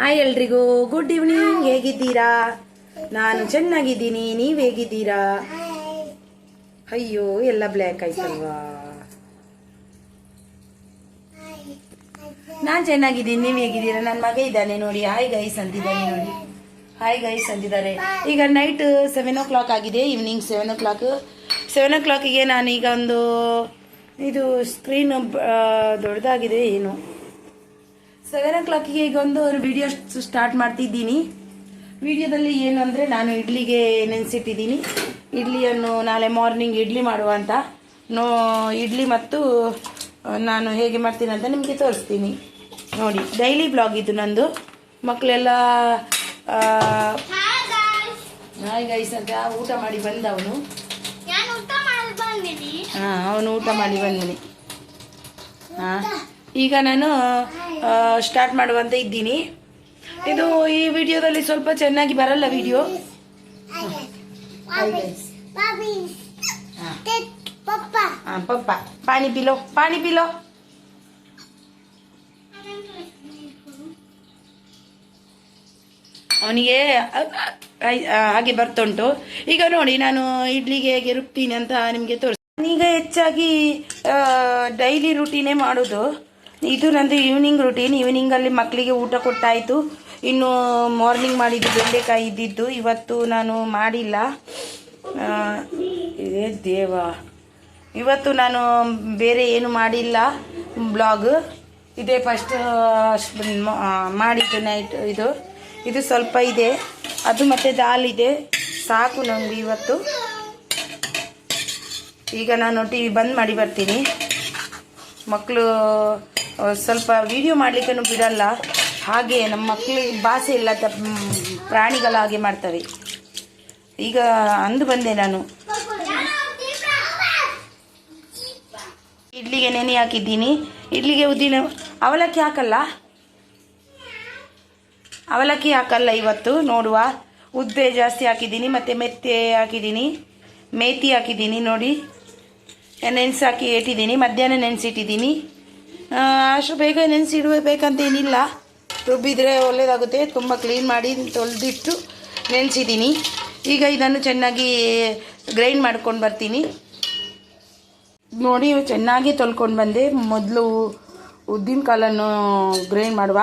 Hi ಎಲ್ರಿಗೂ good evening ಹೇಗಿದ್ದೀರಾ? ನಾನು ಚೆನ್ನಾಗಿದ್ದೀನಿ. ನೀವ್ ಹೇಗಿದ್ದೀರಾ? ಅಯ್ಯೋ, ಎಲ್ಲ ಬ್ಲ್ಯಾಕ್ ಆಯ್ತಲ್ವಾ? ನಾನ್ ಚೆನ್ನಾಗಿದ್ದೀನಿ. ನೀವ್ ಹೇಗಿದ್ದೀರಾ? ನನ್ನ ಮಗ ಇದ್ದಾನೆ ನೋಡಿ. ಹಾಯ್ ಗೈಸ್ ಅಂತಿದ್ದಾನೆ ನೋಡಿ. ಹಾಯ್ ಗೈಸ್ ಅಂತಿದ್ದಾರೆ. ಈಗ ನೈಟ್ ಸೆವೆನ್ ಓ ಕ್ಲಾಕ್ ಆಗಿದೆ evening seven o'clock seven ಓ ಕ್ಲಾಕಿಗೆ ನಾನು ಈಗ ಒಂದು ಇದು ಸ್ಕ್ರೀನ್ ದೊಡ್ಡದಾಗಿದೆ ಏನು? ಸೆವೆನ್ ಓ ಕ್ಲಾಕಿಗೆ ಈಗ ಒಂದು ವಿಡಿಯೋ ಸ್ಟಾರ್ಟ್ ಮಾಡ್ತಿದ್ದೀನಿ. ವಿಡಿಯೋದಲ್ಲಿ ಏನು ಅಂದರೆ ನಾನು ಇಡ್ಲಿಗೆ ನೆನೆಸಿಟ್ಟಿದ್ದೀನಿ. ಇಡ್ಲಿಯನ್ನು ನಾಳೆ ಮಾರ್ನಿಂಗ್ ಇಡ್ಲಿ ಮಾಡುವ ಅಂತ. ನೋ ಇಡ್ಲಿ ಮತ್ತು ನಾನು ಹೇಗೆ ಮಾಡ್ತೀನಿ ಅಂತ ನಿಮಗೆ ತೋರಿಸ್ತೀನಿ. ನೋಡಿ ಡೈಲಿ ಬ್ಲಾಗ್ ಇದು ನಂದು. ಮಕ್ಕಳೆಲ್ಲ ಗೈಸ್ ಅಂತ ಊಟ ಮಾಡಿ ಬಂದ ಅವನು ಹಾಂ ಅವನು ಊಟ ಮಾಡಿ ಬಂದಿನಿ ಹಾಂ. ಈಗ ನಾನು ಸ್ಟಾರ್ಟ್ ಮಾಡುವಂತ ಇದ್ದೀನಿ. ಇದು ಈ ವಿಡಿಯೋದಲ್ಲಿ ಸ್ವಲ್ಪ ಚೆನ್ನಾಗಿ ಬರಲ್ಲ ವಿಡಿಯೋ? ಪಪ್ಪ. ಪಾನಿ ಪಿಲೋ ಪಾನಿ ಪಿಲೋ ಅವನಿಗೆ ಹಾಗೆ ಬರ್ತುಂಟು ಈಗ ನೋಡಿ ನಾನು ಇಡ್ಲಿಗೆ ಹೇಗೆ ರುಬ್ತೀನಿ ಅಂತ ನಿಮಗೆ ತೋರಿಸ್ತೀನಿ. ಈಗ ಹೆಚ್ಚಾಗಿ ಡೈಲಿ ರುಟೀನೇ ಮಾಡೋದು. ಇದು ನಂದು ಈವ್ನಿಂಗ್ ರುಟೀನ್ ಈವ್ನಿಂಗಲ್ಲಿ ಮಕ್ಕಳಿಗೆ ಊಟ ಕೊಟ್ಟಾಯಿತು. ಇನ್ನು ಮಾರ್ನಿಂಗ್ ಮಾಡಿದ್ದು ಬೆಂಡೆಕಾಯಿ ಇದ್ದಿದ್ದು. ಇವತ್ತು ನಾನು ಮಾಡಿಲ್ಲ. ಇದೇ ದೇವ. ಇವತ್ತು ನಾನು ಬೇರೆ ಏನು ಮಾಡಿಲ್ಲ. ಬ್ಲಾಗ್ ಇದೇ ಫಸ್ಟ್ ಮಾಡಿದ್ದು ನೈಟ್ ಇದು. ಇದು ಸ್ವಲ್ಪ ಇದೆ. ಅದು ಮತ್ತೆ ದಾಲ್ ಇದೆ. ಸಾಕು ನಮಗೆ ಇವತ್ತು. ಈಗ ನಾನು ಟಿ ವಿ ಬಂದ್ ಮಾಡಿ ಬರ್ತೀನಿ. ಮಕ್ಕಳು ಸ್ವಲ್ಪ ವಿಡಿಯೋ ಮಾಡ್ಲಿಕ್ಕೂ ಬಿಡಲ್ಲ. ಹಾಗೆ ನಮ್ಮ ಮಕ್ಕಳಿಗೆ ಭಾಷೆ ಇಲ್ಲ ತ- ಪ್ರಾಣಿಗಳ ಹಾಗೆ ಮಾಡ್ತವೆ. ಈಗ ಅಂದು ಬಂದೆ ನಾನು. ಇಡ್ಲಿಗೆ ನೆನೆ ಹಾಕಿದ್ದೀನಿ. ಇಡ್ಲಿಗೆ ಉದ್ದಿನ ಅವಲಕ್ಕಿ ಹಾಕಲ್ಲ? ಅವಲಕ್ಕಿ ಹಾಕಲ್ಲ ಇವತ್ತು, ನೋಡುವ. ಉದ್ದೆ ಜಾಸ್ತಿ ಹಾಕಿದ್ದೀನಿ, ಮತ್ತು ಮೆತ್ತೆ ಹಾಕಿದ್ದೀನಿ. ಮೇತಿ ಹಾಕಿದ್ದೀನಿ, ನೋಡಿ. ನೆನೆಸಿ ಹಾಕಿ ಇಟ್ಟಿದ್ದೀನಿ, ಮಧ್ಯಾಹ್ನ ನೆನೆಸಿಟ್ಟಿದ್ದೀನಿ. ಅಷ್ಟು ಬೇಗ ನೆನೆಸಿಡಬೇಕಂತ ಏನಿಲ್ಲ ರುಬ್ಬಿದ್ರೆ ಒಳ್ಳೆಯದಾಗುತ್ತೆ ತುಂಬ ಕ್ಲೀನ್ ಮಾಡಿ ತೊಳೆದಿಟ್ಟು ನೆನೆಸಿದ್ದೀನಿ ಈಗ ಇದನ್ನು ಚೆನ್ನಾಗಿ ಗ್ರೈಂಡ್ ಮಾಡ್ಕೊಂಡು ಬರ್ತೀನಿ. ನೋಡಿ, ಚೆನ್ನಾಗಿ ತೊಳ್ಕೊಂಡು ಬಂದೆ. ಮೊದಲು ಉದ್ದಿನ ಕಾಲನ್ನು ಗ್ರೈಂಡ್ ಮಾಡುವ.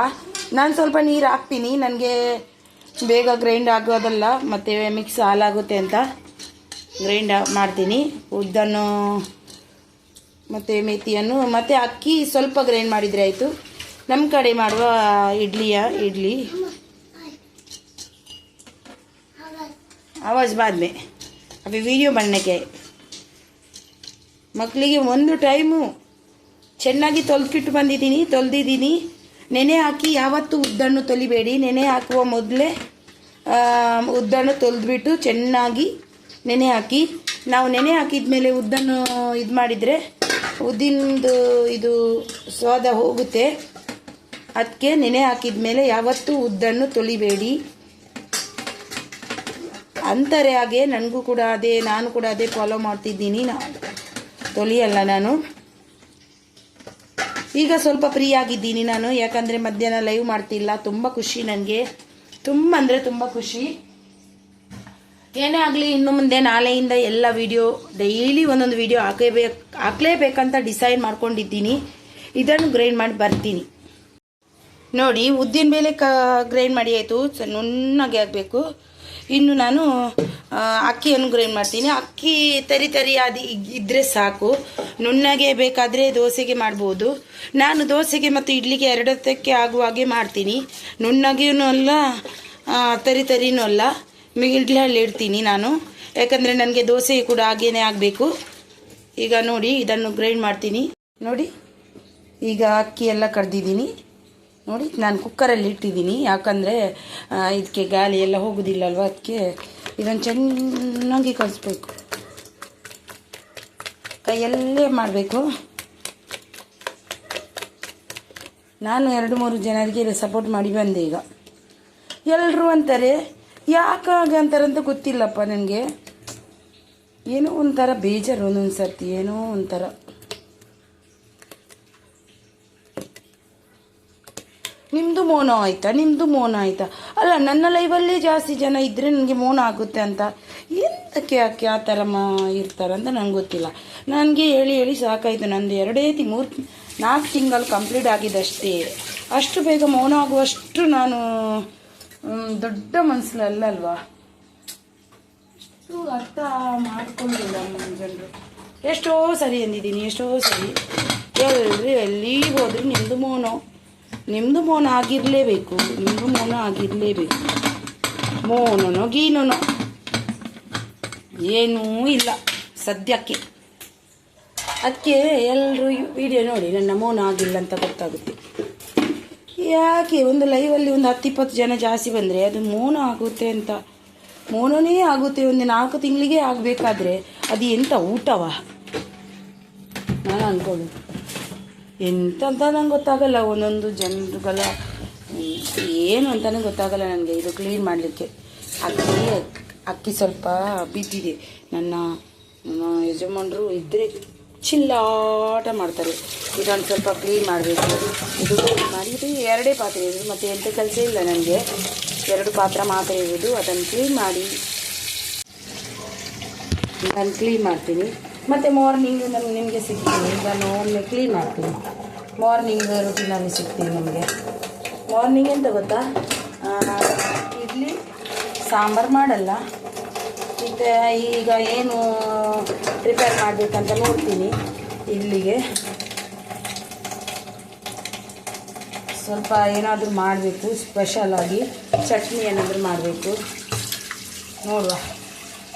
ನಾನು ಸ್ವಲ್ಪ ನೀರು ಹಾಕ್ತೀನಿ. ನನಗೆ ಬೇಗ ಗ್ರೈಂಡ್ ಆಗೋದಲ್ಲ, ಮತ್ತು ಮಿಕ್ಸ್ ಹಾಲಾಗುತ್ತೆ ಅಂತ ಗ್ರೈಂಡ್ ಮಾಡ್ತೀನಿ. ಉದ್ದನ್ನು ಮತ್ತು ಮೇತಿಯನ್ನು, ಮತ್ತು ಅಕ್ಕಿ ಸ್ವಲ್ಪ ಗ್ರೈಂಡ್ ಮಾಡಿದರೆ ಆಯಿತು. ನಮ್ಮ ಕಡೆ ಮಾಡುವ ಇಡ್ಲಿಯ, ಇಡ್ಲಿ. ಆವಾಜ್ ಬಾದ್ಮೆ. ಅವು ವೀಡಿಯೋ ಬಣ್ಣಕ್ಕೆ. ಮಕ್ಕಳಿಗೆ ಒಂದು ಟೈಮು ಚೆನ್ನಾಗಿ ತೊಳೆದಿಟ್ಟು ಬಂದಿದ್ದೀನಿ ತೊಳೆದಿದ್ದೀನಿ ನೆನೆ ಹಾಕಿ ಯಾವತ್ತೂ ಉದ್ದನ್ನು ತೊಲಿಬೇಡಿ. ನೆನೆ ಹಾಕುವ ಮೊದಲೇ ಉದ್ದನ್ನು ತೊಳೆದ್ಬಿಟ್ಟು ಚೆನ್ನಾಗಿ ನೆನೆ ಹಾಕಿ. ನಾವು ನೆನೆ ಹಾಕಿದ ಮೇಲೆ ಉದ್ದನ್ನು ಇದು ಮಾಡಿದರೆ ಉದ್ದಿನದು ಇದು ಸ್ವಾದ ಹೋಗುತ್ತೆ. ಅದಕ್ಕೆ ನೆನೆ ಹಾಕಿದ ಮೇಲೆ ಯಾವತ್ತೂ ಉದ್ದನ್ನು ತೊಳಿಬೇಡಿ. ಅಂತಾರೆ ಹಾಗೆ, ನನಗೂ ಕೂಡ ಅದೇ, ನಾನು ಕೂಡ ಅದೇ ಫಾಲೋ ಮಾಡ್ತಿದ್ದೀನಿ. ನಾ ತೊಲಿಯಲ್ಲ ನಾನು. ಈಗ ಸ್ವಲ್ಪ ಫ್ರೀ ಆಗಿದ್ದೀನಿ ನಾನು. ಯಾಕಂದರೆ ಮಧ್ಯಾಹ್ನ ಲೈವ್ ಮಾಡ್ತಿಲ್ಲ. ತುಂಬ ಖುಷಿ ನನಗೆ. ತುಂಬ ಅಂದರೆ ತುಂಬ ಖುಷಿ. ಏನೇ ಆಗಲಿ, ಇನ್ನು ಮುಂದೆ ನಾಳೆಯಿಂದ ಎಲ್ಲ ವಿಡಿಯೋ ಡೈಲಿ ಒಂದೊಂದು ವಿಡಿಯೋ ಹಾಕಲೇಬೇಕು ಹಾಕ್ಲೇಬೇಕಂತ ಡಿಸೈಡ್ ಮಾಡ್ಕೊಂಡಿದ್ದೀನಿ. ಇದನ್ನು ಗ್ರೈಂಡ್ ಮಾಡಿ ಬರ್ತೀನಿ. ನೋಡಿ, ಉದ್ದಿನ ಮೇಲೆ ಕ ಗ್ರೈಂಡ್ ಮಾಡಿ ಆಯಿತು. ನುಣ್ಣಗೆ ಆಗಬೇಕು. ಇನ್ನು ನಾನು ಅಕ್ಕಿಯನ್ನು ಗ್ರೈಂಡ್ ಮಾಡ್ತೀನಿ. ಅಕ್ಕಿ ತರಿ ತರಿ ಅದು ಇದ್ದರೆ ಸಾಕು. ನುಣ್ಣಗೆ ಬೇಕಾದರೆ ದೋಸೆಗೆ ಮಾಡ್ಬೋದು. ನಾನು ದೋಸೆಗೆ ಮತ್ತು ಇಡ್ಲಿಗೆ ಎರಡತ್ತಕ್ಕೆ ಆಗುವ ಹಾಗೆ ಮಾಡ್ತೀನಿ. ನುಣ್ಣಗೇನೂ ಅಲ್ಲ ತರಿ ತರಿನೂ ಅಲ್ಲ. ಮಿಗಿಡ್ಲಲ್ಲಿ ಇಡ್ತೀನಿ ನಾನು. ಯಾಕಂದರೆ ನನಗೆ ದೋಸೆ ಕೂಡ ಹಾಗೇನೆ ಆಗಬೇಕು. ಈಗ ನೋಡಿ, ಇದನ್ನು ಗ್ರೈಂಡ್ ಮಾಡ್ತೀನಿ. ನೋಡಿ, ಈಗ ಅಕ್ಕಿ ಎಲ್ಲ ಕಡ್ದಿದ್ದೀನಿ ನೋಡಿ, ನಾನು ಕುಕ್ಕರಲ್ಲಿ ಇಟ್ಟಿದ್ದೀನಿ. ಯಾಕಂದರೆ ಇದಕ್ಕೆ ಗಾಳಿ ಎಲ್ಲ ಹೋಗೋದಿಲ್ಲ ಅಲ್ವಾ ಅದಕ್ಕೆ ಇದನ್ನು ಚೆನ್ನಾಗಿ ಕಲಿಸ್ಬೇಕು ಕೈಯಲ್ಲೇ ಮಾಡಬೇಕು. ನಾನು ಎರಡು ಮೂರು ಜನರಿಗೆ ಸಪೋರ್ಟ್ ಮಾಡಿ ಬಂದೆ ಈಗ. ಎಲ್ಲರೂ ಅಂತಾರೆ ಯಾಕೆ ಹಾಗೆ ಅಂತಾರಂತ ಗೊತ್ತಿಲ್ಲಪ್ಪ ನನಗೆ. ಏನೋ ಒಂಥರ ಬೇಜಾರು ಒಂದೊಂದು ಸರ್ತಿ ಏನೋ ಒಂಥರ. ನಿಮ್ಮದು ಮೋನ ಆಯ್ತಾ? ನಿಮ್ಮದು ಮೋನ ಆಯ್ತಾ? ಅಲ್ಲ, ನನ್ನ ಲೈವಲ್ಲೇ ಜಾಸ್ತಿ ಜನ ಇದ್ದರೆ ನನಗೆ ಮೋನ ಆಗುತ್ತೆ ಅಂತ. ಎಂತಕ್ಕೆ ಯಾಕೆ ಆ ಥರ ಮಾ ಇರ್ತಾರಂತ ನಂಗೆ ಗೊತ್ತಿಲ್ಲ. ನನಗೆ ಹೇಳಿ ಹೇಳಿ ಸಾಕಾಯಿತು. ನಂದು ಎರಡೇ ತಿ ಮೂರು ನಾಲ್ಕು ತಿಂಗಳು ಕಂಪ್ಲೀಟ್ ಆಗಿದಷ್ಟೇ. ಅಷ್ಟು ಬೇಗ ಮೌನ ಆಗುವಷ್ಟು ನಾನು ದೊಡ್ಡ ಮನಸ್ಸಲ್ಲಲ್ವಾ ಅಷ್ಟು ಅರ್ಥ ಮಾಡ್ಕೊಂಡಿಲ್ಲ ನಮ್ಮ ಜನರು. ಎಷ್ಟೋ ಸರಿ ಅಂದಿದ್ದೀನಿ, ಎಷ್ಟೋ ಸರಿ. ಎಲ್ಲರೂ ಎಲ್ಲಿ ಹೋದ್ರು ನಿಮ್ಮದು ಮೌನ. ನಿಮ್ಮದು ಮೌನ ಆಗಿರಲೇಬೇಕು ನಿಮ್ಮದು ಮೌನ ಆಗಿರಲೇಬೇಕು. ಮೌನನೋ ಗೀನೋನೋ. ಏನೂ ಇಲ್ಲ ಸದ್ಯಕ್ಕೆ. ಅದಕ್ಕೆ ಎಲ್ಲರೂ ವಿಡಿಯೋ ನೋಡಿ, ನನ್ನ ಮೌನ ಆಗಿಲ್ಲ ಅಂತ ಗೊತ್ತಾಗುತ್ತೆ. ಯಾಕೆ? ಒಂದು ಲೈವಲ್ಲಿ ಒಂದು ಹತ್ತು ಇಪ್ಪತ್ತು ಜನ ಜಾಸ್ತಿ ಬಂದರೆ ಅದು ಮೋನ ಆಗುತ್ತೆ ಅಂತ. ಮೌನನೇ ಆಗುತ್ತೆ ಒಂದು ನಾಲ್ಕು ತಿಂಗಳಿಗೆ ಆಗಬೇಕಾದ್ರೆ ಅದು ಎಂಥ ಊಟವಾ? ನಾನು ಅಂದ್ಕೊಳ್ಳೋದು ಎಂತ ಅಂತ ನಂಗೆ ಗೊತ್ತಾಗಲ್ಲ, ಒಂದೊಂದು ಜನರುಗಳ ಏನು ಅಂತಲೇ ಗೊತ್ತಾಗಲ್ಲ ನನಗೆ ಇದು ಕ್ಲೀನ್ ಮಾಡಲಿಕ್ಕೆ. ಅಕ್ಕಿ ಅಕ್ಕಿ ಸ್ವಲ್ಪ ಬಿದ್ದಿದೆ. ನನ್ನ ಯಜಮಾನರು ಇದ್ದರೆ ಚಿಲ್ಲಾಟ ಮಾಡ್ತಾರೆ. ಇದೊಂದು ಸ್ವಲ್ಪ ಕ್ಲೀನ್ ಮಾಡಬೇಕು. ಇದು ಮಾಡಿ ಎರಡೇ ಪಾತ್ರೆ ಇರೋದು, ಮತ್ತು ಎಂಥ ಕೆಲಸ ಇಲ್ಲ ನನಗೆ. ಎರಡು ಪಾತ್ರ ಮಾತ್ರ ಇರೋದು, ಅದನ್ನು ಕ್ಲೀನ್ ಮಾಡಿ. ನಾನು ಕ್ಲೀನ್ ಮಾಡ್ತೀನಿ. ಮತ್ತು ಮಾರ್ನಿಂಗ್ ನಾನು ನಿಮಗೆ ಸಿಗ್ತೀನಿ. ನಾನು ಒಮ್ಮೆ ಕ್ಲೀನ್ ಮಾಡ್ತೀನಿ. ಮಾರ್ನಿಂಗ್ ರುಟೀನಲ್ಲಿ ಸಿಗ್ತೀನಿ ನಿಮಗೆ. ಮಾರ್ನಿಂಗ್ ಎಂತ ಗೊತ್ತಾ? ಇಡ್ಲಿ, ಸಾಂಬಾರು ಮಾಡಲ್ಲ. ಮತ್ತು ಈಗ ಏನು ಪ್ರಿಪೇರ್ ಮಾಡಬೇಕಂತ ನೋಡ್ತೀನಿ ಇಲ್ಲಿಗೆ. ಸ್ವಲ್ಪ ಏನಾದರೂ ಮಾಡಬೇಕು ಸ್ಪೆಷಲಾಗಿ ಚಟ್ನಿ ಏನಾದರೂ ಮಾಡಬೇಕು. ನೋಡುವ.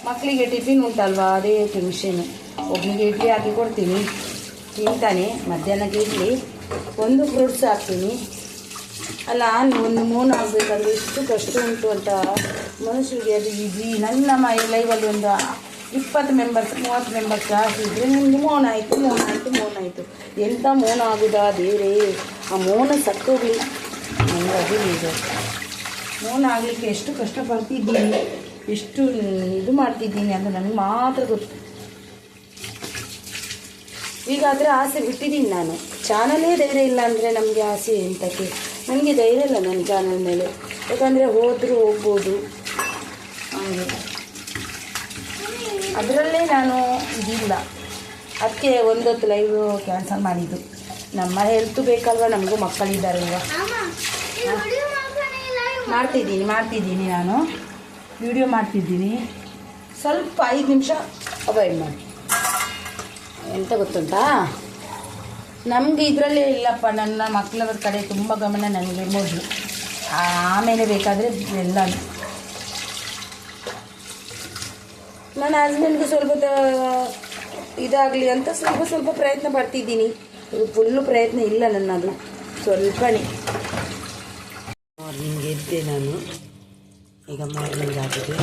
ಮಕ್ಕಳಿಗೆ ಟಿಫಿನ್ ಉಂಟಲ್ವಾ? ಅದೇ ಟೆನ್ಷನ್ ಒಬ್ಬನಿಗೆ ಇಡ್ಲಿ ಹಾಕಿ ಕೊಡ್ತೀನಿ. ತಿಂತಾನೆ, ಮಧ್ಯಾಹ್ನಕ್ಕೆ ಇಡ್ಲಿ. ಒಂದು ಫ್ರೂಟ್ಸ್ ಹಾಕ್ತೀನಿ. ಅಲ್ಲ ಒಂದು ಮೂನ್ ಆಗಬೇಕಾದ್ರೆ ಎಷ್ಟು ಕಷ್ಟ ಉಂಟು ಅಂತ ಮನುಷ್ಯರಿಗೆ ಅದು ಈಜಿ ನನ್ನ ಮೈ ಲೈವಲ್ಲಿ ಒಂದು ಇಪ್ಪತ್ತು ಮೆಂಬರ್ಸ್ ಮೂವತ್ತು ಮೆಂಬರ್ಸ್ ಜಾಸ್ತಿ ಇದ್ದರೆ ನಿಮ್ಗೆ ಮೌನ ಆಯಿತು ಮೌನ ಆಯಿತು ಮೌನ ಆಯಿತು. ಎಂಥ ಮೌನ ಆಗುದಾ ದೇವರೇ? ಆ ಮೌನ ಸತ್ತೋಗ್ಲಿ ನನಗೆ ಅದು ನಿಜ. ಮೌನ ಆಗಲಿಕ್ಕೆ ಎಷ್ಟು ಕಷ್ಟಪಡ್ತಿದ್ದೀನಿ, ಎಷ್ಟು ಇದು ಮಾಡ್ತಿದ್ದೀನಿ ಅಂತ ನನಗೆ ಮಾತ್ರ ಗೊತ್ತು. ಈಗಾದರೆ ಆಸೆ ಬಿಟ್ಟಿದ್ದೀನಿ ನಾನು. ಚಾನಲೇ ಧೈರ್ಯ ಇಲ್ಲ ಅಂದರೆ ನಮಗೆ ಆಸೆ ಎಂತಕ್ಕೆ? ನನಗೆ ಧೈರ್ಯ ಇಲ್ಲ ನನ್ನ ಚಾನಲ್ ಮೇಲೆ. ಯಾಕಂದರೆ ಹೋದರೂ ಹೋಗ್ಬೋದು. ಹಾಗೆ. ಅದರಲ್ಲೇ ನಾನು ಇದಿಲ್ಲ. ಅದಕ್ಕೆ ಒಂದೊತ್ತು ಲೈವ್ ಕ್ಯಾನ್ಸಲ್ ಮಾಡಿದ್ದು. ನಮ್ಮ ಹೆಲ್ತು ಬೇಕಲ್ವ? ನಮಗೂ ಮಕ್ಕಳಿದ್ದಾರಲ್ವ? ಮಾಡ್ತಿದ್ದೀನಿ ಮಾಡ್ತಿದ್ದೀನಿ ನಾನು. ವಿಡಿಯೋ ಮಾಡ್ತಿದ್ದೀನಿ. ಸ್ವಲ್ಪ ಐದು ನಿಮಿಷ ಅವಾಯ್ಡ್ ಮಾಡಿ. ಎಂತ ಗೊತ್ತುಂಟಾ? ನಮಗೆ ಇದರಲ್ಲೇ ಇಲ್ಲಪ್ಪ ನನ್ನ ಮಕ್ಕಳವ್ರ ಕಡೆ ತುಂಬ ಗಮನ ನನಗೆ ಮೊದಲು ಆಮೇಲೆ ಬೇಕಾದರೆ ಎಲ್ಲ ನನ್ನ ಹಸ್ಬೆಂಡ್ಗೆ ಸ್ವಲ್ಪ ತ- ಇದಾಗಲಿ ಅಂತ ಸ್ವಲ್ಪ ಸ್ವಲ್ಪ ಪ್ರಯತ್ನ ಪಡ್ತಿದ್ದೀನಿ. ಫುಲ್ಲು ಪ್ರಯತ್ನ ಇಲ್ಲ ನನ್ನದು. ಸ್ವಲ್ಪನೇ. ಮಾರ್ನಿಂಗ್ ಎದ್ದೆ ನಾನು. ಈಗ ಮಾರ್ನಿಂಗ್ ಆಗಿದೆ.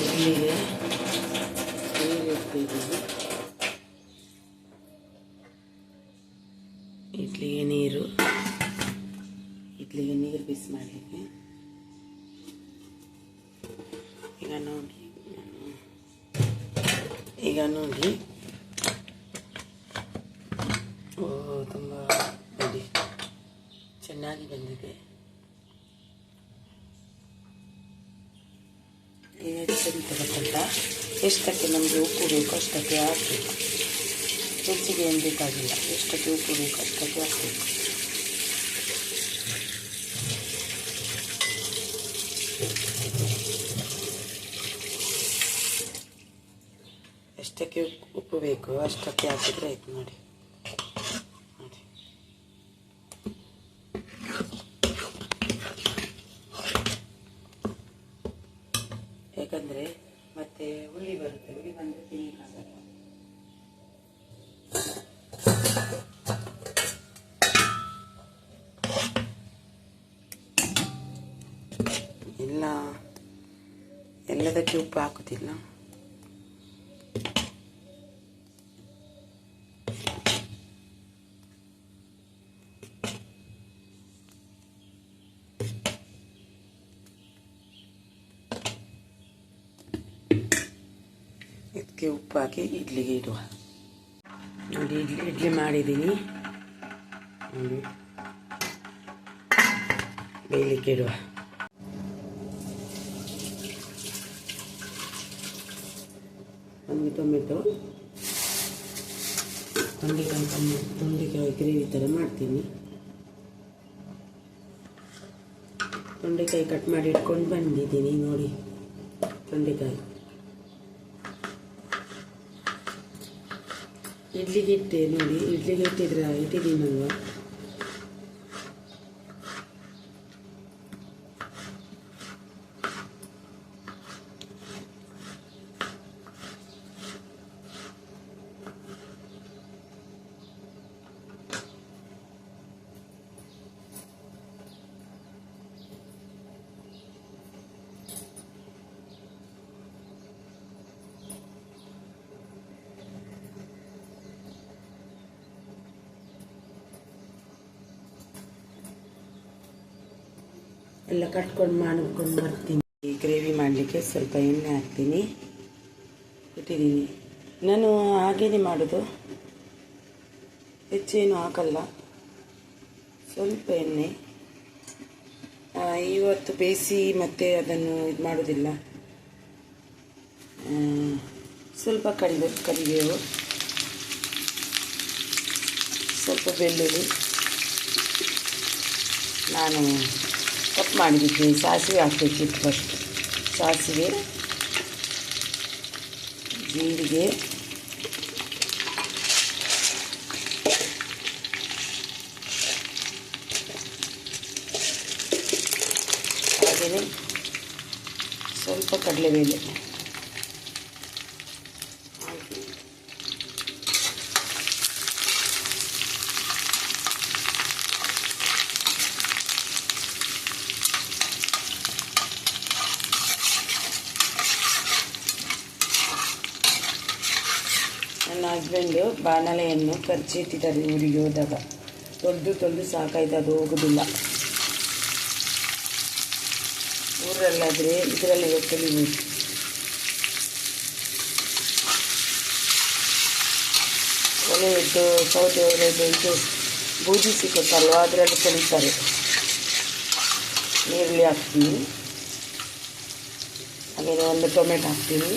ಇಡ್ಲಿಗೆ ನೀರು ಇಡ್ಲಿಗೆ ನೀರು. ಇಡ್ಲಿಗೆ ನೀರು ಬಿಸಿ ಮಾಡಲಿಕ್ಕೆ. ಈಗ ನೋಡಿ ಈಗ ನೋಡಿ. ಓ ತುಂಬ ನೋಡಿ ಚೆನ್ನಾಗಿ ಬಂದಿದೆ ಎಷ್ಟು ಗೊತ್ತುಂಟ ಎಷ್ಟಕ್ಕೆ ನಮಗೆ ಉಪ್ಪು ಬೇಕು ಅಷ್ಟಕ್ಕೆ ಹಾಕಬೇಕು ಹೆಚ್ಚಿಗೆ ಏನು ಬೇಕಾಗಿಲ್ಲ ಎಷ್ಟಕ್ಕೆ ಉಪ್ಪು ಬೇಕು ಅಷ್ಟಕ್ಕೆ ಹಾಕಬೇಕು ಎಷ್ಟಕ್ಕೆ ಉಪ್ಪು- ಬೇಕು ಅಷ್ಟಕ್ಕೆ ಹಾಕಿದ್ರೆ ಆಯ್ತು ನೋಡಿ ನೋಡಿ ಯಾಕಂದರೆ ಮತ್ತೆ ಹುಳಿ ಬರುತ್ತೆ ಹುಳಿ ಬಂದರೆ ತಿನ್ನಕ್ಕಾಗಲ್ಲ ಎಲ್ಲ ಎಲ್ಲದಕ್ಕೆ ಉಪ್ಪು ಹಾಕುತ್ತಿಲ್ಲ ಇದಕ್ಕೆ ಉಪ್ಪು ಹಾಕಿ ಇಡ್ಲಿಗೆ ಇಡುವ ನೋಡಿ ನೋಡಿ ಇಡ್ಲಿ ಇಡ್ಲಿ ಮಾಡಿದ್ದೀನಿ ನೋಡಿ ಬೇಯಲಿಕ್ಕೆ ಇಡುವ ಒಂದು ಟೊಮೆಟೊ ತೊಂಡೆಕಾಯಿ ಟೊಮೆ ತೊಂಡೆಕಾಯಿ ಗ್ರೇವಿ ಥರ ಮಾಡ್ತೀನಿ ತೊಂಡೆಕಾಯಿ ಕಟ್ ಮಾಡಿ ಇಟ್ಕೊಂಡು ಬಂದಿದ್ದೀನಿ ನೋಡಿ ತೊಂಡೆಕಾಯಿ ಇಡ್ಲಿಗೆ ಇಟ್ಟೆ ನೋಡಿ ಇಡ್ಲಿಗೆ ಇಟ್ಟಿದ್ರೆ ಇಟ್ಟಿದ್ದೀನಲ್ವ ಎಲ್ಲ ಕಟ್ಕೊಂಡು ಮಾಡ್ಕೊಂಡು ಬರ್ತೀನಿ. ಈ ಗ್ರೇವಿ ಮಾಡಲಿಕ್ಕೆ ಸ್ವಲ್ಪ ಎಣ್ಣೆ ಹಾಕ್ತೀನಿ. ಇಟ್ಟಿದ್ದೀನಿ. ನಾನು ಹಾಗೇನೆ ಮಾಡೋದು. ಹೆಚ್ಚೇನು ಹಾಕಲ್ಲ. ಸ್ವಲ್ಪ ಎಣ್ಣೆ. ಇವತ್ತು ಬೇಯಿಸಿ ಮತ್ತೆ ಅದನ್ನು ಇದು ಮಾಡೋದಿಲ್ಲ. ಸ್ವಲ್ಪ ಕರಿಬೇ, ಕರಿಬೇವು. ಸ್ವಲ್ಪ ಬೆಳ್ಳುಳ್ಳಿ. ನಾನು ಕಟ್ ಮಾಡಿಬಿಟ್ಟು ಸಾಸಿವೆ ಹಾಕಬೇಕಿತ್ತು ಫಸ್ಟ್ ಸಾಸಿವೆ ಜೀರಿಗೆ ಹಾಗೆಯೇ ಸ್ವಲ್ಪ ಕಡಲೆಬೇಳೆ ಹಾಕಿ ನನ್ನ ಹಸ್ಬೆಂಡು ಬಾಣಲೆಯನ್ನು ಖರ್ಚಿಟ್ಟಿದ್ದಾರೆ ಊರಿಗೆ ಹೋದಾಗ ತೊಳೆದು ತೊಳೆದು ಸಾಕಾಯ್ತು, ಅದು ಹೋಗೋದಿಲ್ಲ. ಊರಲ್ಲಾದರೆ ಇದರಲ್ಲಿ ತೊಳಿಬೋದು ಒಲೆ ಇದ್ದು ಸೌದೆ ಒಲೆದು ಇದು ಬೂದಿ ಸಿಕ್ಕುತ್ತಲ್ವ ಅದರಲ್ಲಿ ಕಲಿತಾರೆ. ಈರುಳ್ಳಿ ಹಾಕ್ತೀನಿ. ಆಮೇಲೆ ಒಂದು ಟೊಮೆಟೊ ಹಾಕ್ತೀನಿ.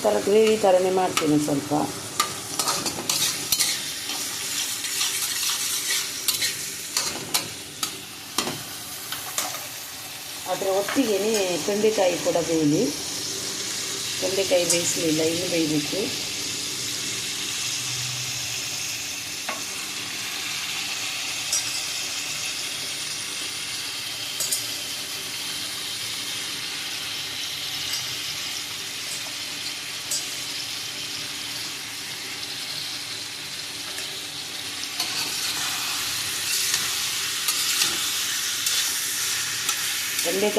ಒಂಥರ ಗ್ರೇವಿ ಥರನೇ ಮಾಡ್ತೀನಿ ಸ್ವಲ್ಪ. ಅದರ ಒಟ್ಟಿಗೆ ತೊಂಡೆಕಾಯಿ ಕೂಡ ಬೇಯಲಿ. ತೊಂಡೆಕಾಯಿ ಬೇಯಿಸಲಿಲ್ಲ ಇನ್ನು ಬೇಯಬೇಕು.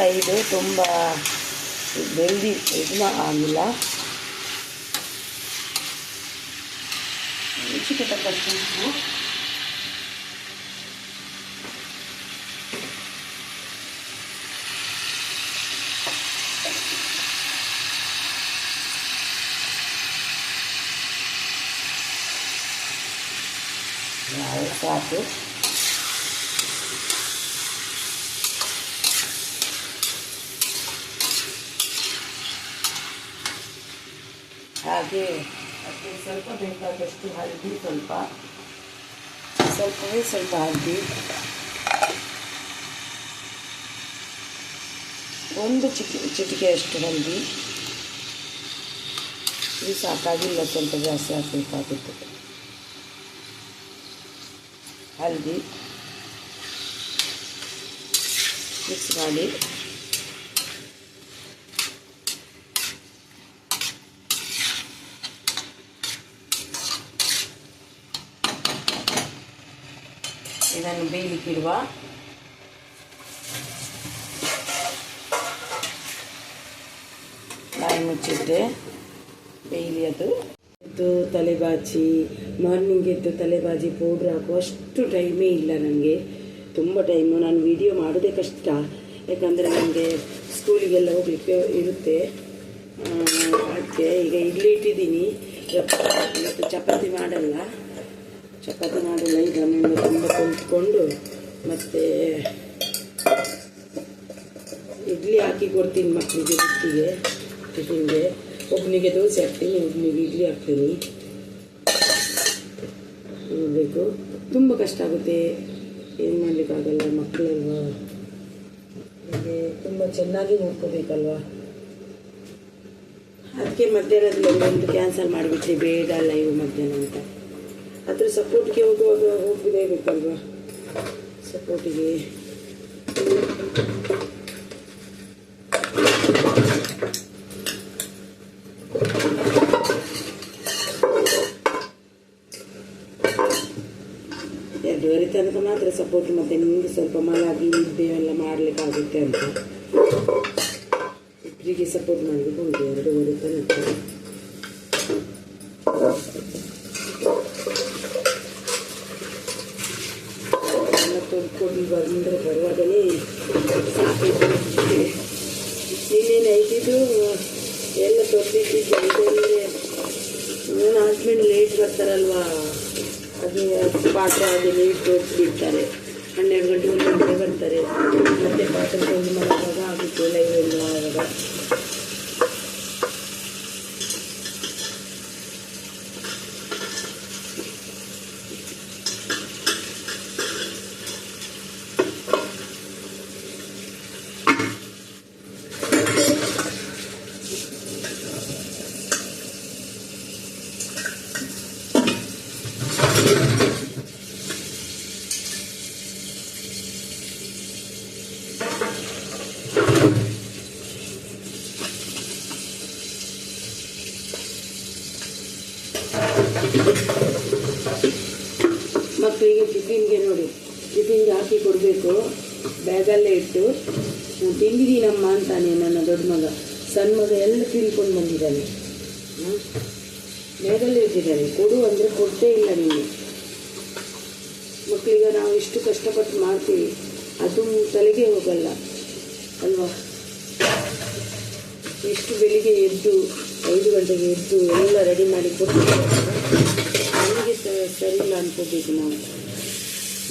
ತೊಂಡೆಕಾಯಿ ಇದು ತುಂಬ ಬೆಳ್ದಿ ಇದು ಆಗಿಲ್ಲ ರುಚಿಗೆ ತಕ್ಕಷ್ಟು ಉಪ್ಪು ಸಾಕು ಹಾಗೆ ಅದಕ್ಕೆ ಸ್ವಲ್ಪ ಬೇಕಾದಷ್ಟು ಹಳದಿ ಸ್ವಲ್ಪ. ಸ್ವಲ್ಪವೇ ಸ್ವಲ್ಪ ಹಳದಿ. ಒಂದು ಚಿಟಿ ಚಿಟಿಕೆಯಷ್ಟು ಹಳದಿ. ಇದು ಸಾಕಾಗಿಲ್ಲ, ಸ್ವಲ್ಪ ಜಾಸ್ತಿ ಹಾಕಬೇಕಾಗುತ್ತೆ. ಹಳದಿ. ಮಿಕ್ಸ್ ಮಾಡಿ. ಇದನ್ನು ಬೇಯಲಿಕ್ಕಿಡುವ ಬಾಯಿ ಮುಚ್ಚಿಟ್ಟೆ. ಬೇಯಲಿ ಅದು ಎದ್ದು ತಲೆ ಬಾಚಿ ಮಾರ್ನಿಂಗ್ ಎದ್ದು ತಲೆ ಬಾಚಿ ಪೌಡ್ರ್ ಹಾಕುವಷ್ಟು ಟೈಮೇ ಇಲ್ಲ ನನಗೆ ತುಂಬ ಟೈಮು ನಾನು ವಿಡಿಯೋ ಮಾಡೋದೇ ಕಷ್ಟ. ಯಾಕಂದರೆ ನನಗೆ ಸ್ಕೂಲಿಗೆಲ್ಲ ಹೋಗಲಿಕ್ಕೆ ಇರುತ್ತೆ. ಅದಕ್ಕೆ ಈಗ ಇಡ್ಲಿ ಇಟ್ಟಿದ್ದೀನಿ. ಚಪಾತಿ ಮಾಡಲ್ಲ. ಚಪಾತಿ ಮಾಡಿಲ್ಲ ಈಗ ನಿನ್ನೆ ತುಂಬ ಕುಂತ್ಕೊಂಡು ಮತ್ತು ಇಡ್ಲಿ ಹಾಕಿ ಕೊಡ್ತೀನಿ ಮಕ್ಕಳಿಗೆ ಬಿಟ್ಟಿಗೆ ಟಿಫಿನ್ಗೆ ಒಬ್ಬನಿಗೆ ದೋಸೆ ಹಾಕ್ತೀನಿ ಒಬ್ಬನಿಗೆ ಇಡ್ಲಿ ಹಾಕ್ತೀನಿ. ನೋಡಬೇಕು. ತುಂಬ ಕಷ್ಟ ಆಗುತ್ತೆ. ಏನು ಮಾಡಲಿಕ್ಕಾಗಲ್ಲ ಮಕ್ಕಳಲ್ವಾ ಹಾಗೆ ತುಂಬ ಚೆನ್ನಾಗಿ ನೋಡ್ಕೋಬೇಕಲ್ವಾ? ಅದಕ್ಕೆ ಮಧ್ಯಾಹ್ನದಲ್ಲಿ ಒಂದೊಂದು ಕ್ಯಾನ್ಸಲ್ ಮಾಡಿಬಿಟ್ರಿ ಬೇಡ ಲೈವ್ ಮಧ್ಯಾಹ್ನ ಅಂತ. ಅದ್ರ ಸಪೋರ್ಟ್ಗೆ ಹೋಗುವಾಗ ಹೋಗಲೇಬೇಕಲ್ವಾ ಸಪೋರ್ಟಿಗೆ. ಎರಡೂವರೆ ತನಕ ಮಾತ್ರ ಸಪೋರ್ಟ್ ಮತ್ತೆ ನಿಮಗೆ ಸ್ವಲ್ಪ ಮಲಾಗಿ ನಿದ್ದೆ ಎಲ್ಲ ಮಾಡಲಿಕ್ಕಾಗುತ್ತೆ ಅಂತ. ಇಬ್ಬರಿಗೆ ಸಪೋರ್ಟ್ ಮಾಡಲಿಕ್ಕೆ ಉಂಟು, ಎರಡೂವರೆ ತನಕ ಎಲ್ಲ ತೊಡ್ಕೊಂಡು ಬಂದರೆ ಬರುವಾಗಲೇ ಸಾಕಾಯ್ತು ನಿನ್ನೆ ನೈಟಿದ್ದು ಎಲ್ಲ ತೊಟ್ಟಿಟ್ಟಿದ್ದೆ ಇದರಲ್ಲಿ ನನ್ನ ಹಸ್ಬೆಂಡ್ ಲೇಟ್ ಬರ್ತಾರಲ್ವಾ ಅದು ಪಾತ್ರೆ ಅದೆಲ್ಲ ಇಟ್ಟು ಬಿಡ್ತಾರೆ. ಹನ್ನೆರಡು ಗಂಟೆ ಒಂದು ಗಂಟೆ ಬರ್ತಾರೆ. ಮತ್ತೆ ಪಾತ್ರೆ ಮಾಡುವಾಗ ಆಗುತ್ತೆ ಲೈವ್ ಮಕ್ಕಳಿಗೆ ಟಿಫಿನ್ಗೆ ನೋಡಿ ಟಿಫಿನ್ಗೆ ಹಾಕಿ ಕೊಡಬೇಕು ಬ್ಯಾಗಲ್ಲೇ ಇಟ್ಟು ನಾನು ತಿಂದಿದ್ದೀನಮ್ಮ ಅಂತಾನೆ ನನ್ನ ದೊಡ್ಡ ಮಗ. ಸಣ್ಣ ಮಗ ಎಲ್ಲ ತಿಳ್ಕೊಂಡು ಬಂದಿದ್ದಾನೆ? ಬ್ಯಾಗಲ್ಲೇ ಇಟ್ಟಿದ್ದಾನೆ ಕೊಡು ಅಂದರೆ ಕೊಡ್ತೇ ಇಲ್ಲ ನೀನು ಮಕ್ಕಳಿಗೆ ನಾವು ಇಷ್ಟು ಕಷ್ಟಪಟ್ಟು ಮಾಡ್ತೀವಿ. ಅದು ತಲೆಗೆ ಹೋಗಲ್ಲ, ಅಲ್ವಾ? ಇಷ್ಟು ಬೆಳಿಗ್ಗೆ ಎದ್ದು, ಐದು ಗಂಟೆಗೆ ಎದ್ದು ಎಲ್ಲ ರೆಡಿ ಮಾಡಿ ಕೊಟ್ಟು ನಮಗೆ ಸರಿ ಇಲ್ಲ ಅನ್ಕೋಬೇಕು ನಾವು.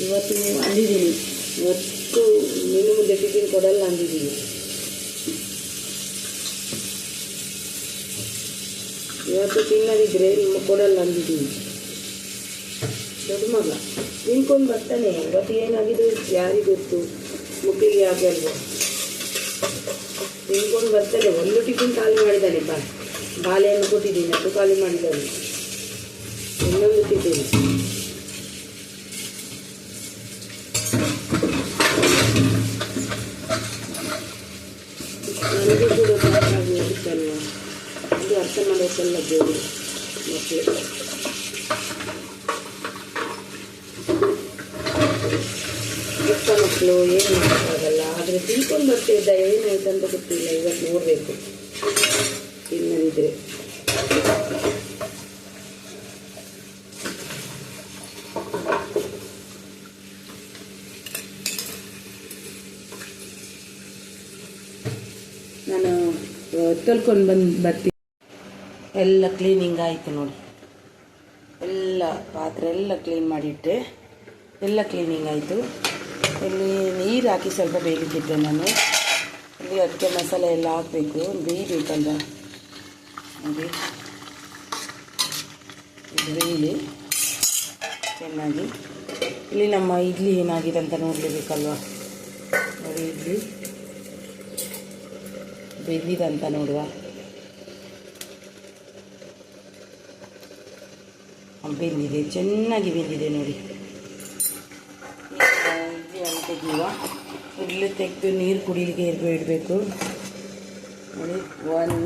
ಇವತ್ತು ಅಂದಿದ್ದೀನಿ. ಇವತ್ತು ನೀನು ಮುಂದೆ ಕೊಡಲ್ಲ ಅಂದಿದ್ದೀನಿ. ಇವತ್ತು ತಿನ್ನದಿದ್ರೆ ನಿಮ್ಮ ಕೊಡಲ್ಲ ಅಂದಿದ್ದೀನಿ. ದೊಡ್ಡ ಮಗ. ತಿನ್ಕೊಂಡು ಬರ್ತಾನೆ. ಇವತ್ತು ಏನಾಗಿದೆ ಯಾರಿಗೆ ಗೊತ್ತು? ಮಕ್ಕಳಿಗೆ ಆಗಲ್ವ ತಿನ್ಕೊಂಡು ಬರ್ತಾನೆ. ಒಂದು ಟಿಫಿನ್ ಖಾಲಿ ಮಾಡಿದ್ದಾನೆ ಬಾ. ಬಾಳೆಹಣ್ಣು ಕೊಟ್ಟಿದ್ದೀನಿ, ಅದು ಖಾಲಿ ಮಾಡಿದ್ದಾನೆ ಇನ್ನೊಂದು ಟಿಫಿನ್ ನನಗೂ ಕೂಡ ಸಾಕಾಗಿ ಹೋಗುತ್ತಲ್ವ ಅದು ಅರ್ಥ ಮಾಡೋಕ್ಕೆಲ್ಲ ಮತ್ತೆ ಚಿಕ್ಕ ಮಕ್ಕಳು ಏನು ಮಾಡೋಕ್ಕಾಗಲ್ಲ. ಆದರೆ ತಿಳ್ಕೊಂಡು ಬರ್ತಿದ್ದ ಏನಾಯ್ತು ಅಂತ ಗೊತ್ತಿಲ್ಲ. ಇವತ್ತು ನೋಡಬೇಕು. ತಿನ್ನದಿದ್ರೆ ನಾನು ತೊಳ್ಕೊಂಡು ಬಂದು ಬರ್ತೀನಿ. ಎಲ್ಲ ಕ್ಲೀನಿಂಗ್ ಆಯಿತು ನೋಡಿ. ಎಲ್ಲ ಪಾತ್ರೆ ಎಲ್ಲ ಕ್ಲೀನ್ ಮಾಡಿಟ್ಟೆ. ಎಲ್ಲ ಕ್ಲೀನಿಂಗ್ ಆಯಿತು. ಇಲ್ಲಿ ನೀರು ಹಾಕಿ ಸ್ವಲ್ಪ ಬೇಯಿಸಿದ್ದೆ ನಾನು. ಇಲ್ಲಿ ಅದಕ್ಕೆ ಮಸಾಲೆ ಎಲ್ಲ ಹಾಕಬೇಕು. ಬೇಯಬೇಕಲ್ಲ. ನೋಡಿ. ಬೇಯಲಿ. ಚೆನ್ನಾಗಿ. ಇಲ್ಲಿ ನಮ್ಮ ಇಡ್ಲಿ ಏನಾಗಿದೆ ಅಂತ ನೋಡಲೇಬೇಕಲ್ವ? ನೋಡಿ ಇಡ್ಲಿ. ಅಂತ ನೋಡುವ. ಬೆಂದಿದೆ, ಚೆನ್ನಾಗಿ ಬೆಂದಿದೆ ನೋಡಿ. ಇಡ್ಲಿಯನ್ನು ತೆಗೆಯುವ. ಇಡ್ಲಿ ತೆಗೆದು ನೀರು ಕುಡಿಲಿಕ್ಕೆ ಇಡಬೇಕು. ನೋಡಿ ಒನ್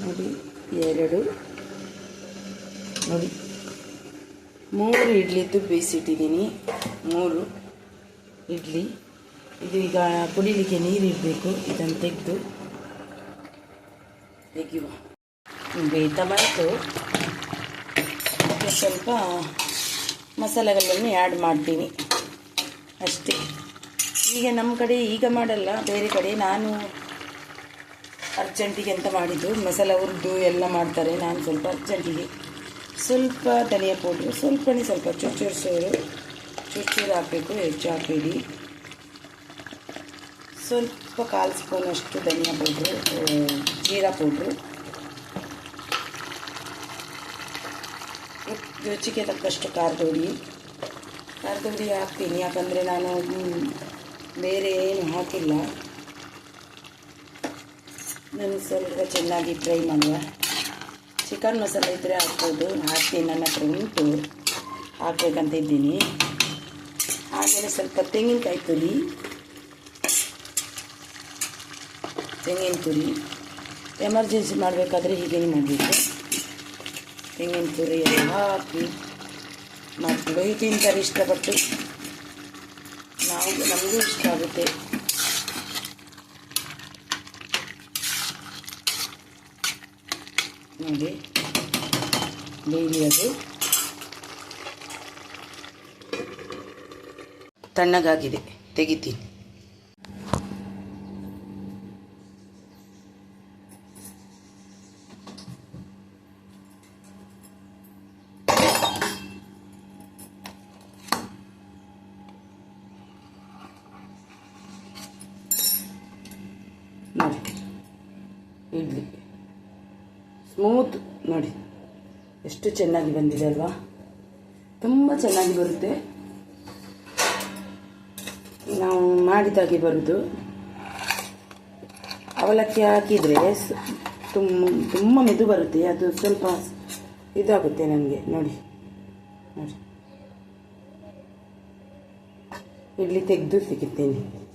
ನೋಡಿ, ಎರಡು, ನೋಡಿ. ಮೂರು ಇಡ್ಲಿದ್ದು ಬೇಯಿಸಿಟ್ಟಿದ್ದೀನಿ. ಮೂರು ಇಡ್ಲಿ. ಇದು ಈಗ ಕುಡಿಲಿಕ್ಕೆ ನೀರು ಇಡಬೇಕು. ಇದನ್ನು ತೆಗೆದು ತೆಗೆಯುವ. ಬೇಯ್ತಾ ಬಂತು ಸ್ವಲ್ಪ ಮಸಾಲೆಗಳನ್ನು ಆ್ಯಡ್ ಮಾಡ್ತೀನಿ. ಅಷ್ಟೇ. ಈಗ ನಮ್ಮ ಕಡೆ ಈಗ ಮಾಡಲ್ಲ, ಬೇರೆ ಕಡೆ. ನಾನು ಅರ್ಜೆಂಟಿಗೆ ಅಂತ ಮಾಡಿದ್ದು, ಮಸಾಲ ಹುರಿದು ಎಲ್ಲ ಮಾಡ್ತಾರೆ. ನಾನು ಸ್ವಲ್ಪ ಅರ್ಜೆಂಟಿಗೆ. ಸ್ವಲ್ಪ ಧನಿಯಾ ಪೌಡ್ರು, ಸ್ವಲ್ಪನೇ ಸ್ವಲ್ಪ ಚೂರು ಸೋರು. ಚೂರು ಚೂರು ಹಾಕಬೇಕು, ಹೆಚ್ಚು ಹಾಕಬೇಡಿ. ಸ್ವಲ್ಪ ಕಾಲು ಸ್ಪೂನಷ್ಟು ಧನಿಯಾ ಪೌಡ್ರು, ಜೀರಾ ಪೌಡ್ರು. ರುಚಿಗೆ ತಕ್ಕಷ್ಟು ಖಾರದ ಹುಡಿ ಖಾರದ ಹುಡಿ ಹಾಕ್ತೀನಿ, ಯಾಕಂದರೆ ನಾನು ಬೇರೆ ಏನು ಹಾಕಿಲ್ಲ. ನಾನು ಸ್ವಲ್ಪ ಚೆನ್ನಾಗಿ ಫ್ರೈ ಮಾಡುವ. ಚಿಕನ್ ಮಸಾಲೆ ಇದ್ದರೆ ಹಾಕ್ಬೋದು. ಹಾಕ್ತೀನಿ, ನನ್ನ ಹತ್ರ ಉಂಟು. ಹಾಕ್ಬೇಕಂತ ಇದ್ದೀನಿ. ಹಾಗೆಯೇ ಸ್ವಲ್ಪ ತೆಂಗಿನಕಾಯಿ ತುರಿ. ತೆಂಗಿನ ತುರಿ. ಎಮರ್ಜೆನ್ಸಿ ಮಾಡಬೇಕಾದ್ರೆ ಹೀಗೇನೆ ಮಾಡಬೇಕು. ತೆಂಗಿನ ತುರಿ ಎಲ್ಲ ಹಾಕಿ ಮಕ್ಕಳು ತಿಂತಾರೆ ಇಷ್ಟಪಟ್ಟು. ನಾವು ನಮಗೂ ಇಷ್ಟ ಆಗುತ್ತೆ. ನೋಡಿ ಡೈಲಿ ಅದು. ತಣ್ಣಗಾಗಿದೆ. ತೆಗಿತೀನಿ ನೋಡಿ ಇಡ್ಲಿ ಸ್ಮೂತ್ ನೋಡಿ ಎಷ್ಟು ಚೆನ್ನಾಗಿ ಬಂದಿದೆ ಅಲ್ವಾ? ತುಂಬ ಚೆನ್ನಾಗಿ ಬರುತ್ತೆ. ನಾವು ಮಾಡಿದಾಗೆ ಬರೋದು. ಅವಲಕ್ಕಿ ಹಾಕಿದರೆ ತುಂಬ ತುಂಬ ಮೆದು ಬರುತ್ತೆ. ಅದು ಸ್ವಲ್ಪ ಇದಾಗುತ್ತೆ ನನಗೆ ನೋಡಿ. ನೋಡಿ. ಇಡ್ಲಿ ತೆಗೆದು ಸಿಗುತ್ತೇನೆ.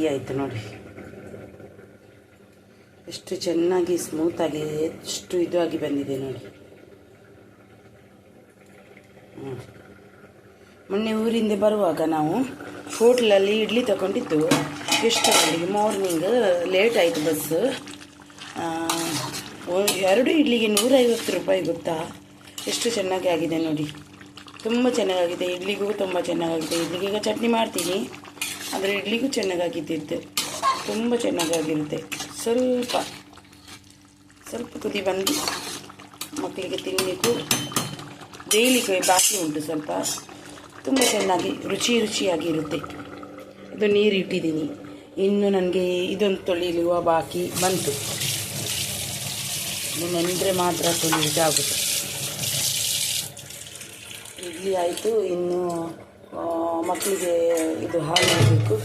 ರೆಡಿ ಆಯಿತು ನೋಡಿ. ಎಷ್ಟು ಚೆನ್ನಾಗಿ ಸ್ಮೂತಾಗಿ ಎಷ್ಟು ಇದು ಆಗಿ ಬಂದಿದೆ ನೋಡಿ. ಮೊನ್ನೆ ಊರಿಂದ ಬರುವಾಗ ನಾವು ಹೋಟ್ಲಲ್ಲಿ ಇಡ್ಲಿ ತಗೊಂಡಿದ್ದು. ಎಷ್ಟು ಗಂಟೆಗೆ? ಮಾರ್ನಿಂಗ್ ಲೇಟ್ ಆಯಿತು ಬಸ್ ಎರಡು ಇಡ್ಲಿಗೆ ನೂರೈವತ್ತು ರೂಪಾಯಿ ಗೊತ್ತಾ? ಎಷ್ಟು ಚೆನ್ನಾಗಿ ಆಗಿದೆ ನೋಡಿ. ತುಂಬ ಚೆನ್ನಾಗಾಗಿದೆ. ಇಡ್ಲಿಗೂ ತುಂಬ ಚೆನ್ನಾಗಾಗಿದೆ. ಇಡ್ಲಿಗೆ ಈಗ ಚಟ್ನಿ ಮಾಡ್ತೀನಿ. ಆದರೆ ಇಡ್ಲಿಗೂ ಚೆನ್ನಾಗಾಗಿದ್ದಿದ್ದು. ತುಂಬ ಚೆನ್ನಾಗಾಗಿರುತ್ತೆ. ಸ್ವಲ್ಪ ಸ್ವಲ್ಪ ಕುದಿ ಬಂದು ಮಕ್ಕಳಿಗೆ ತಿನ್ನಲಿಕ್ಕೂ ಬೇಯಲಿಕ್ಕೆ ಬಾಕಿ ಉಂಟು ಸ್ವಲ್ಪ. ತುಂಬ ಚೆನ್ನಾಗಿ, ರುಚಿ ರುಚಿಯಾಗಿರುತ್ತೆ. ಇದು ನೀರು ಇಟ್ಟಿದ್ದೀನಿ ಇನ್ನು ನನಗೆ ಇದೊಂದು ತೊಳಿಲಿರುವ ಬಾಕಿ ಬಂತು. ಇನ್ನು ನೆಂದರೆ ಮಾತ್ರ ತೊಳಿಲಿಕ್ಕೆ ಆಗುತ್ತೆ ಇಡ್ಲಿ ಆಯಿತು, ಇನ್ನು ಮಕ್ಕಳಿಗೆ ಇದು ಹಾಲು ಮಾಡಬೇಕು.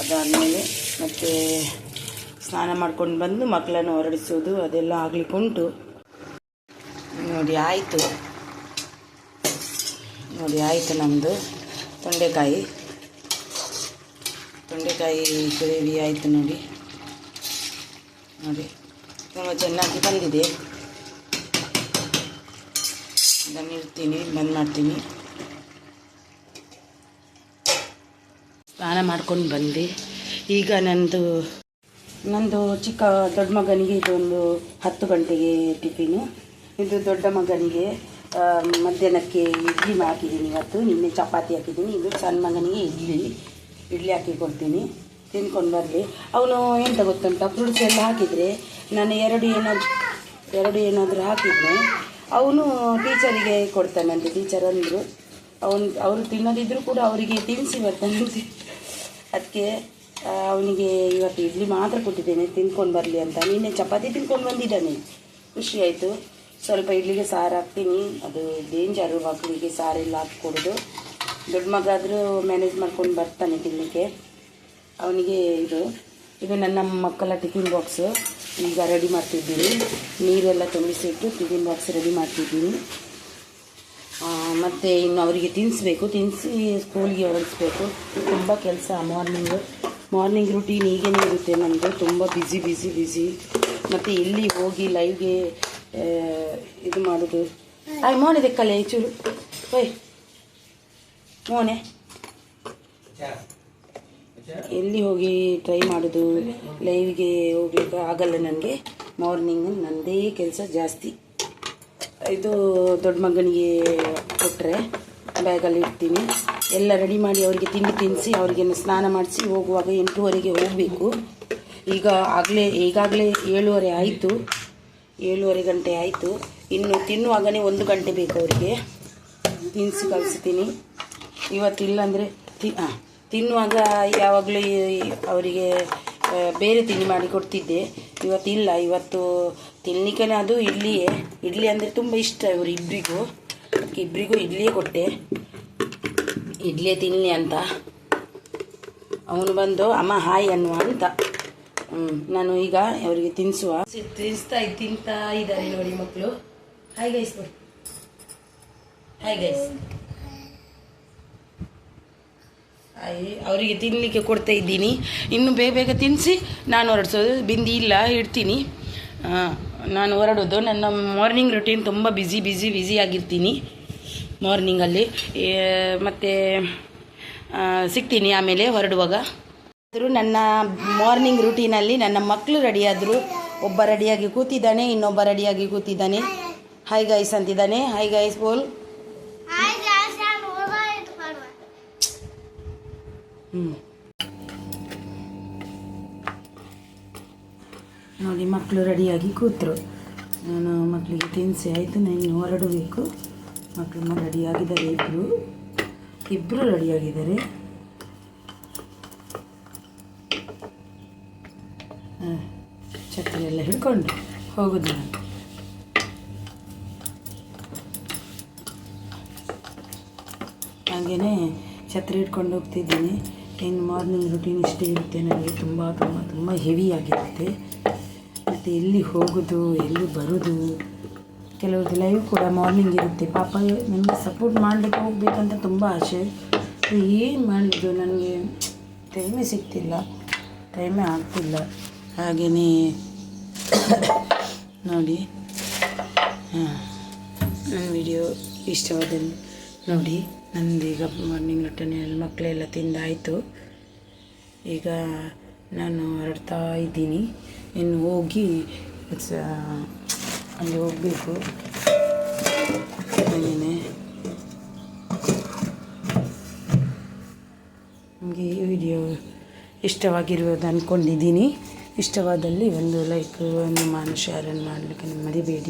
ಅದಾದಮೇಲೆ ಮತ್ತು ಸ್ನಾನ ಮಾಡ್ಕೊಂಡು ಬಂದು ಮಕ್ಕಳನ್ನು ಹೊರಡಿಸೋದು, ಅದೆಲ್ಲ ಆಗ್ಲಿಕ್ಕೆ ಉಂಟು ನೋಡಿ, ಆಯಿತು. ನೋಡಿ, ಆಯಿತು ನಮ್ಮದು ತೊಂಡೆಕಾಯಿ. ತೊಂಡೆ ತೊಂಡೆಕಾಯಿ ಗ್ರೇವಿ ಆಯಿತು ನೋಡಿ. ನೋಡಿ, ತುಂಬ ಚೆನ್ನಾಗಿ ಬಂದಿದೆ. ಅದನ್ನು ಇಡ್ತೀನಿ ಬಂದ್ ಮಾಡ್ತೀನಿ. ಸ್ನಾನ ಮಾಡ್ಕೊಂಡು ಬಂದೆ ಈಗ ನಂದು ನಂದು ಚಿಕ್ಕ ದೊಡ್ಡ ಮಗನಿಗೆ ಇದೊಂದು ಹತ್ತು ಗಂಟೆಗೆ ಟಿಫಿನು. ಇದು ದೊಡ್ಡ ಮಗನಿಗೆ ಮಧ್ಯಾಹ್ನಕ್ಕೆ ಇಡ್ಲಿ ಹಾಕಿದ್ದೀನಿ ಇವತ್ತು. ನಿನ್ನೆ ಚಪಾತಿ ಹಾಕಿದ್ದೀನಿ. ಇದು ಸಣ್ಣ ಮಗನಿಗೆ ಇಡ್ಲಿ ಇಡ್ಲಿ ಹಾಕಿ ಕೊಡ್ತೀನಿ. ತಿನ್ಕೊಂಡು ಬರಲಿ. ಅವನು ಎಂತ ಗೊತ್ತುಂಟ? ಫ್ರೂಟ್ಸ್ ಎಲ್ಲ ಹಾಕಿದರೆ, ನಾನು ಎರಡು ಏನಾದ್ರು ಎರಡು ಏನಾದರೂ ಹಾಕಿದರೆ ಅವನು ಟೀಚರಿಗೆ ಕೊಡ್ತಾನಂತೆ, ಟೀಚರ್ ಅಂದರು. ಅವನು, ಅವರು ತಿನ್ನೋದಿದ್ರು ಕೂಡ ಅವರಿಗೆ ತಿನ್ನಿಸಿ ಬರ್ತಾನಂತೆ. ಅದಕ್ಕೆ ಅವನಿಗೆ ಇವತ್ತು ಇಡ್ಲಿ ಮಾತ್ರ ಕೊಟ್ಟಿದ್ದೇನೆ, ತಿನ್ಕೊಂಡು ಬರಲಿ ಅಂತ. ನಿನ್ನೆ ಚಪಾತಿ ತಿನ್ಕೊಂಡು ಬಂದಿದ್ದಾನೆ. ಖುಷಿ ಆಯಿತು. ಸ್ವಲ್ಪ ಇಡ್ಲಿಗೆ ಸಾರು ಹಾಕ್ತೀನಿ. ಅದು ಡೇಂಜರು ಮಕ್ಕಳಿಗೆ ಸಾರೆಲ್ಲ ಹಾಕ್ಕೊಡೋದು. ದೊಡ್ಡ ಮಗ ಆದರೂ ಮ್ಯಾನೇಜ್ ಮಾಡ್ಕೊಂಡು ಬರ್ತಾನೆ ತಿನ್ನಲಿಕ್ಕೆ ಅವನಿಗೆ ಇದು ಇದು ನನ್ನ ಮಕ್ಕಳ ಟಿಫಿನ್ ಬಾಕ್ಸು ಈಗ ರೆಡಿ ಮಾಡ್ತಿದ್ದೀನಿ ನೀರೆಲ್ಲ ತುಂಬಿಸಿಟ್ಟು ಟಿಫಿನ್ ಬಾಕ್ಸ್ ರೆಡಿ ಮಾಡ್ತಿದ್ದೀನಿ ಮತ್ತು ಇನ್ನು ಅವರಿಗೆ ತಿನ್ನಿಸ್ಬೇಕು ತಿನ್ನಿಸಿ ಸ್ಕೂಲಿಗೆ ಹೊರಡಿಸ್ಬೇಕು. ತುಂಬ ಕೆಲಸ ಮಾರ್ನಿಂಗು. ಮಾರ್ನಿಂಗ್ ರುಟೀನ್ ಈಗೇನೇ ಇರುತ್ತೆ ನಮ್ಮದು ತುಂಬ ಬ್ಯುಸಿ ಬ್ಯುಸಿ ಬ್ಯುಸಿ ಮತ್ತು ಇಲ್ಲಿ ಹೋಗಿ ಲೈವ್ಗೆ ಇದು ಮಾಡೋದು. ಆಯ್ ಮೋನೆ ಕಲೆ ಚೂರು. ಓಯ್. ಮೋನೆ. ಎಲ್ಲಿ ಹೋಗಿ ಟ್ರೈ ಮಾಡೋದು? ಲೈವ್ಗೆ ಹೋಗ್ಲಿಕ್ಕೆ ಆಗಲ್ಲ ನನಗೆ ಮಾರ್ನಿಂಗ್ ನನ್ನದೇ ಕೆಲಸ ಜಾಸ್ತಿ. ಇದು ದೊಡ್ಡ ಮಗನಿಗೆ ಕೊಟ್ಟರೆ ಬ್ಯಾಗಲ್ಲಿ ಇಡ್ತೀನಿ. ಎಲ್ಲ ರೆಡಿ ಮಾಡಿ ಅವರಿಗೆ ತಿಂಡಿ ತಿನ್ನಿಸಿ ಅವರಿಗೆ ಸ್ನಾನ ಮಾಡಿಸಿ ಹೋಗುವಾಗ ಎಂಟೂವರೆಗೆ ಹೋಗಬೇಕು. ಈಗ ಆಗಲೇ, ಈಗಾಗಲೇ ಏಳುವರೆ ಆಯಿತು. ಏಳುವರೆ ಗಂಟೆ ಆಯಿತು. ಇನ್ನು ತಿನ್ನುವಾಗಲೇ ಒಂದು ಗಂಟೆ ಬೇಕು ಅವರಿಗೆ. ತಿನ್ನಿಸಿ ಕಳಿಸ್ತೀನಿ. ಇವತ್ತಿಲ್ಲ ಅಂದರೆ ತಿ ಹಾಂ ತಿನ್ನುವಾಗ ಯಾವಾಗಲೂ ಅವರಿಗೆ ಬೇರೆ ತಿಂಡಿ ಮಾಡಿ ಕೊಡ್ತಿದ್ದೆ. ಇವತ್ತಿಲ್ಲ ಇವತ್ತು ತಿನ್ನಲಿಕ್ಕೆ ಅದು ಇಡ್ಲಿಯೇ ಇಡ್ಲಿ ಅಂದರೆ ತುಂಬ ಇಷ್ಟ ಇವರು ಇಬ್ಬರಿಗೂ ಇಬ್ಬರಿಗೂ ಇಡ್ಲಿಯೇ ಕೊಟ್ಟೆ. ಇಡ್ಲಿಯೇ ತಿನ್ನಲಿ ಅಂತ. ಅವನು ಬಂದು, ಅಮ್ಮ, ಹಾಯ್ ಅನ್ನುವ ಅಂತ. ನಾನು ಈಗ ಅವರಿಗೆ ತಿನ್ನಿಸುವ ತಿನ್ನಿಸ್ತಾ ತಿಂತಾ ಇದ್ದಾರೆ ನೋಡಿ ಮಕ್ಕಳು ಹಾಯ್ ಗೈಸ್ ನೋಡಿ ಹಾಯ್ ಗೈಸ್ ಹಾಯ್ ಅವರಿಗೆ ತಿನ್ನಲಿಕ್ಕೆ ಕೊಡ್ತಾ ಇದ್ದೀನಿ. ಇನ್ನು ಬೇಗ ಬೇಗ ತಿನ್ನಿಸಿ ನಾನು ಹೊರಡಿಸೋದು ಬಿಂದಿ ಇಲ್ಲ, ಇಡ್ತೀನಿ. ನಾನು ಹೊರಡೋದು. ನನ್ನ ಮಾರ್ನಿಂಗ್ ರೊಟೀನ್ ತುಂಬ ಬ್ಯುಸಿ ಬ್ಯುಸಿ ಬ್ಯುಸಿ ಆಗಿರ್ತೀನಿ ಮಾರ್ನಿಂಗಲ್ಲಿ ಮತ್ತು ಸಿಗ್ತೀನಿ ಆಮೇಲೆ ಹೊರಡುವಾಗ. ಆದರೂ ನನ್ನ ಮಾರ್ನಿಂಗ್ ರುಟೀನಲ್ಲಿ ನನ್ನ ಮಕ್ಕಳು ರೆಡಿಯಾದರು ಒಬ್ಬ ರೆಡಿಯಾಗಿ ಕೂತಿದ್ದಾನೆ, ಇನ್ನೊಬ್ಬ ರೆಡಿಯಾಗಿ ಕೂತಿದ್ದಾನೆ. ಹೈ ಗೈಸ್ ಅಂತಿದ್ದಾನೆ. ಹೈ ಗೈಸ್ ಬೋಲ್. ನೋಡಿ ಮಕ್ಕಳು ರೆಡಿಯಾಗಿ ಕೂತರು. ನಾನು ಮಕ್ಕಳಿಗೆ ತಿನ್ಸಿ ಆಯಿತು ನಾನು ಹೊರಡಬೇಕು. ಮಕ್ಕಳು ರೆಡಿಯಾಗಿದ್ದಾರೆ ಇಬ್ಬರು ಇಬ್ಬರು ರೆಡಿಯಾಗಿದ್ದಾರೆ. ಛತ್ರಿ ಎಲ್ಲ ಹಿಡ್ಕೊಂಡು ಹೋಗೋದು ನಾನು. ಹಾಗೆಯೇ ಛತ್ರಿ ಇಟ್ಕೊಂಡು ಹೋಗ್ತಿದ್ದೀನಿ. ಇನ್ನು ಮಾರ್ನಿಂಗ್ ರುಟೀನ್ ಇಷ್ಟೇ ಇರುತ್ತೆ ನನಗೆ. ತುಂಬ ತುಂಬ ತುಂಬ ಹೆವಿ ಆಗಿರುತ್ತೆ. ಮತ್ತು ಎಲ್ಲಿ ಹೋಗೋದು, ಎಲ್ಲಿ ಬರೋದು, ಕೆಲವ್ರದ್ದು ಲೈವ್ ಕೂಡ ಮಾರ್ನಿಂಗ್ ಇರುತ್ತೆ. ಪಾಪ ನನಗೆ ಸಪೋರ್ಟ್ ಮಾಡಲಿಕ್ಕೆ ಹೋಗಬೇಕಂತ ತುಂಬ ಆಸೆ. ಏನು ಮಾಡಿದ್ದು ನನಗೆ? ಟೈಮೇ ಸಿಗ್ತಿಲ್ಲ. ಟೈಮೇ ಆಗ್ತಿಲ್ಲ. ಹಾಗೆಯೇ ನೋಡಿ. ಹಾಂ, ನನ್ನ ವಿಡಿಯೋ ಇಷ್ಟವಾದಲ್ಲಿ ನೋಡಿ. ನಂದೀಗ ಮಾರ್ನಿಂಗ್ ರೊಟ್ಟಿನ ಮಕ್ಕಳೆಲ್ಲ ತಿಂದಾಯಿತು. ಈಗ ನಾನು ಹೊರಡ್ತಾ ಇದ್ದೀನಿ. ಇನ್ನು ಹೋಗಿ ಅಲ್ಲಿ ಹೋಗಬೇಕು. ಹಾಗೆಯೇ ನಿಮಗೆ ಈ ವಿಡಿಯೋ ಇಷ್ಟವಾಗಿರುವುದು ಅಂದ್ಕೊಂಡಿದ್ದೀನಿ ಇಷ್ಟವಾದಲ್ಲಿ ಒಂದು ಲೈಕ್ ನಿಮ್ಮ ಶೇರನ್ನು ಮಾಡಲಿಕ್ಕೆ ಮರಿಬೇಡಿ.